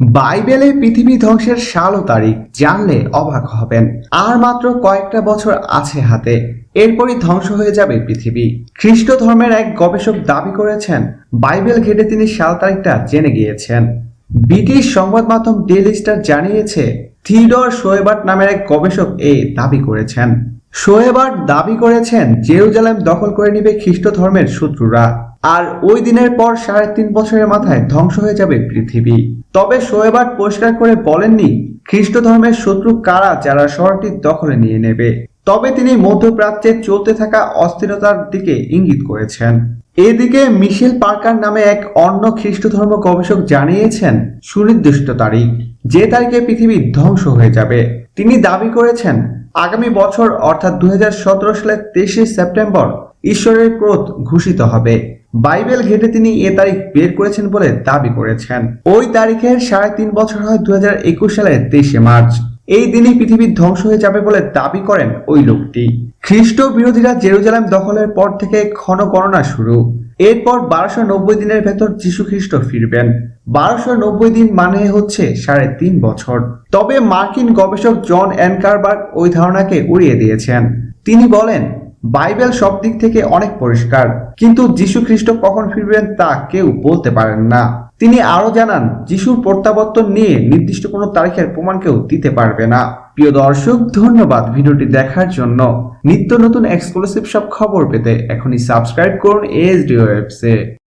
বাইবেলে পৃথিবী ধ্বংসের সাল ও তারিখ জানলে অবাক হবেন। আর মাত্র কয়েকটা বছর আছে হাতে। এরপরই ধ্বংস হয়ে যাবে পৃথিবী। খ্রিস্ট ধর্মের এক গবেষক দাবি করেছেন, বাইবেল ঘেটে তিনি সাল তারিখটা জেনে গিয়েছেন। ব্রিটিশ সংবাদ মাধ্যম ডেইলি স্টার জানিয়েছে থিডর শোয়েবার্ট নামের এক গবেষক এই দাবি করেছেন। শোয়েবার্ট দাবি করেছেন, জেরুজালেম দখল করে নিবে খ্রিস্ট ধর্মের শত্রুরা। আর ওই দিনের পর সাড়ে তিন বছরের মাথায় ধ্বংস হয়ে যাবে পৃথিবী। তবে শোয়েবার পরিষ্কার করে বলেননি খ্রিস্ট ধর্মের শত্রু কারা যারা শহরটি দখলে নিয়ে নেবে। তবে তিনি মধ্যপ্রাচ্যে চলতে থাকা অস্থিরতার দিকে ইঙ্গিত করেছেন। এদিকে মিশেল পার্কার নামে এক অন্য খ্রিস্ট ধর্ম গবেষক জানিয়েছেন, সুনির্দিষ্ট তারিখ, যে তারিখে পৃথিবী ধ্বংস হয়ে যাবে। তিনি দাবি করেছেন, আগামী বছর, অর্থাৎ দুই হাজার সতেরো সালের তেইশে সেপ্টেম্বর, ঈশ্বরের ক্রোধ ঘোষিত হবে। বাইবেল ঘেটে তিনি এ তারিখ বের করেছেন বলে দাবি করেছেন। ওই তারিখের সাড়ে তিন বছর হয় দুই হাজার একুশ সালের তেইশে মার্চ। এই দিনই পৃথিবীর ধ্বংস হয়ে যাবে বলে দাবি করেন ওই লোকটি। খ্রিস্ট বিরোধীরা জেরুজালেম দখলের পর থেকে ক্ষণ গণনা শুরু। এরপর বারোশো নব্বই দিনের ভেতর যীশু খ্রিস্ট ফিরবেন। বারোশো নব্বই দিন মানে হচ্ছে সাড়ে তিন বছর। তবে মার্কিন গবেষক জন অ্যানকারবার্গ ওই ধারণাকে উড়িয়ে দিয়েছেন। তিনি বলেন বাইবেল সব দিক থেকে অনেক পরিষ্কার, কিন্তু যীশু খ্রিস্ট কখন ফিরবেন তা কেউ বলতে পারেন না। তিনি আরও জানান, যিশুর প্রত্যাবর্তন নিয়ে নির্দিষ্ট কোনো তারিখের প্রমাণ কেউ দিতে পারবে না। প্রিয় দর্শক, ধন্যবাদ ভিডিওটি দেখার জন্য। নিত্য নতুন এক্সক্লুসিভ সব খবর পেতে এখনই সাবস্ক্রাইব করুন এসডি ওয়েবসে